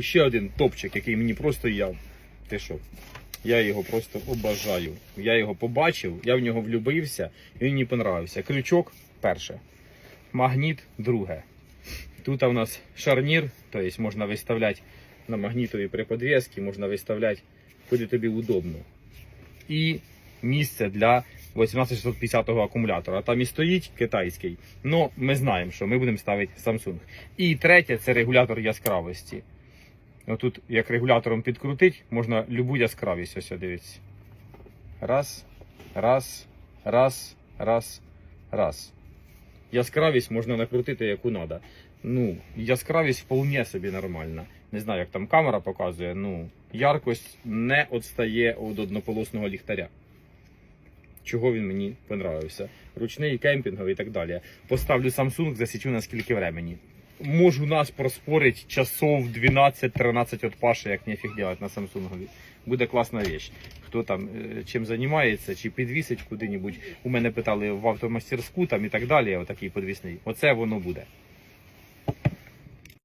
Ще один топчик, який мені просто я. Ти що? Я його просто обожаю. Я його побачив, я в нього влюбився, і він мені понравився. Крючок перше. Магніт друге. Тут у нас шарнір, тобто можна виставляти на магнітові при підвісці, можна виставляти куди тобі удобно. І місце для 18650 акумулятора. Там і стоїть китайський. Ну, ми знаємо, що ми будемо ставити Samsung. І третє це регулятор яскравості. Отут, як регулятором підкрутить, можна любу яскравість ось дивіться. Раз, раз, раз, раз, раз. Яскравість можна накрутити яку треба. Ну, яскравість вполне собі нормальна. Не знаю, як там камера показує, ну, яркость не відстає від однополосного ліхтаря. Чого він мені понравився. Ручний, кемпінговий і так далі. Поставлю Samsung, засічу на скільки времени. Можу нас проспорить часов 12-13 від Паши, як нефіг делать на Samsung. Буде класна річ. Хто там е, чим займається, чи підвісить куди-небудь. У мене питали в автомастерську там і так далі, отакий підвісний. Оце воно буде.